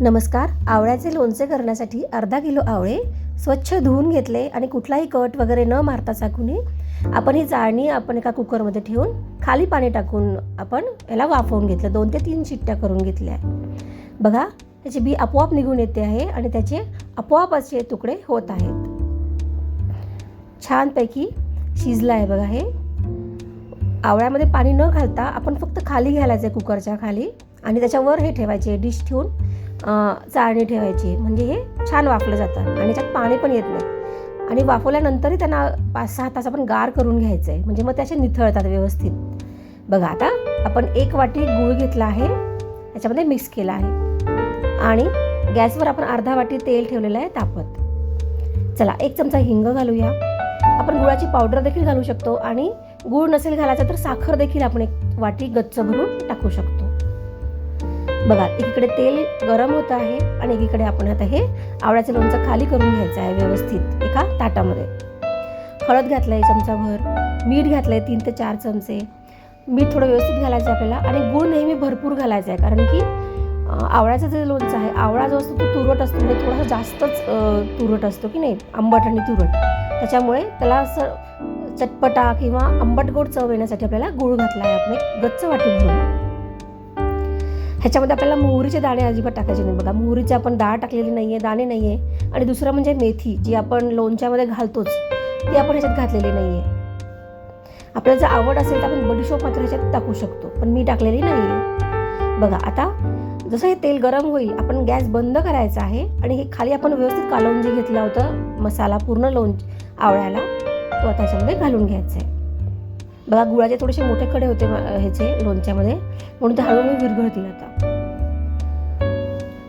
नमस्कार. आवळ्याचे लोणचे करण्यासाठी अर्धा किलो आवळे स्वच्छ धुवून घेतले आणि कुठलाही कट वगैरे न मारता चाकूने आपण ही चाळणी आपण एका कुकरमध्ये ठेवून खाली पाणी टाकून आपण याला वाफवून घेतलं. दोन ते तीन शिट्ट्या करून घेतल्या. बघा त्याची बी आपोआप निघून येते आहे आणि त्याचे आपोआप असे तुकडे होत आहेत. छानपैकी शिजलं आहे बघा हे. आवळ्यामध्ये पाणी न घालता आपण फक्त खाली घालायचं आहे कुकरच्या खाली आणि त्याच्यावर हे ठेवायचे. डिश ठेवून चाळणी ठेवायची. म्हणजे हे छान वाफलं जातं आणि त्याच्यात पाणी पण येत नाही. आणि वाफवल्यानंतरही त्यांना पाच सहा तास आपण गार करून घ्यायचं आहे म्हणजे मग त्याचे निथळतात व्यवस्थित. बघा आता आपण एक वाटी गूळ घेतला आहे. त्याच्यामध्ये मिक्स केला आहे. आणि गॅसवर आपण अर्धा वाटी तेल ठेवलेलं आहे तापत. चला एक चमचा हिंग घालूया. आपण गुळाची पावडर देखील घालू शकतो आणि गूळ नसेल घालायचा तर साखर देखील आपण एक वाटी गच्च भरून टाकू शकतो. बघा एकीकडे तेल गरम होत आहे आणि एकीकडे आपण आता हे आवळ्याचं लोणचं खाली करून घ्यायचं आहे व्यवस्थित एका ताटामध्ये. हळद घातलं आहे चमचाभर मीठ घातलं आहे तीन ते चार चमचे. मीठ थोडं व्यवस्थित घालायचं आहे आपल्याला आणि गूळ नेहमी भरपूर घालायचा आहे कारण की आवळ्याचं जे लोणचं आहे आवळा जो असतो तो तुरट असतो म्हणजे थोडासा जास्तच तुरट असतो की नाही आंबट आणि तुरट. त्याच्यामुळे त्याला असं चटपटा किंवा आंबट गोड चव येण्यासाठी आपल्याला गूळ घातला आहे आपण गच्च वाटी भरून. ह्याच्यामध्ये आपल्याला मोहरीचे दाणे अजिबात टाकायचे नाही बघा. मोहरीचे आपण डाळ टाकलेली नाही आहे दाणे नाही आहे आणि दुसरं म्हणजे मेथी जी आपण लोणच्यामध्ये घालतोच ती आपण ह्याच्यात घातलेली नाही आहे आपल्याला जर आवड असेल तर आपण बडीशोप मात्र ह्याच्यात टाकू शकतो पण मी टाकलेली नाही आहे बघा आता जसं हे तेल गरम होईल आपण गॅस बंद करायचा आहे आणि हे खाली आपण व्यवस्थित कालवून जे घेतलं होतं मसाला पूर्ण लोण आवळ्याला तो आता ह्याच्यामध्ये घालून घ्यायचा आहे. बघा गुळाचे थोडेसे मोठे कडे होते ह्याचे लोणच्यामध्ये. म्हणून ते हळूहळू विरघळतील आता.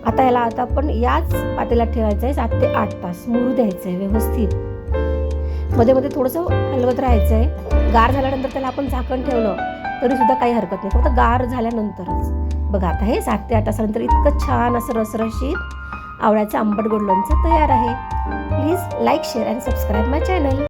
आता याला आता आपण याच पातेल्यात ठेवायचं आहे सात ते आठ तास. मुरू द्यायचं आहे व्यवस्थित. मध्ये मध्ये थोडंसं हलवत राहायचं आहे गार झाल्यानंतर त्याला आपण झाकण ठेवलं तरी सुद्धा काही हरकत नाही. फक्त गार झाल्यानंतरच. बघा आता हे सात ते आठ तासानंतर इतकं छान असं रसरशीत आवळ्याचं आंबट गोड लोणचं तयार आहे. Please like share and subscribe my channel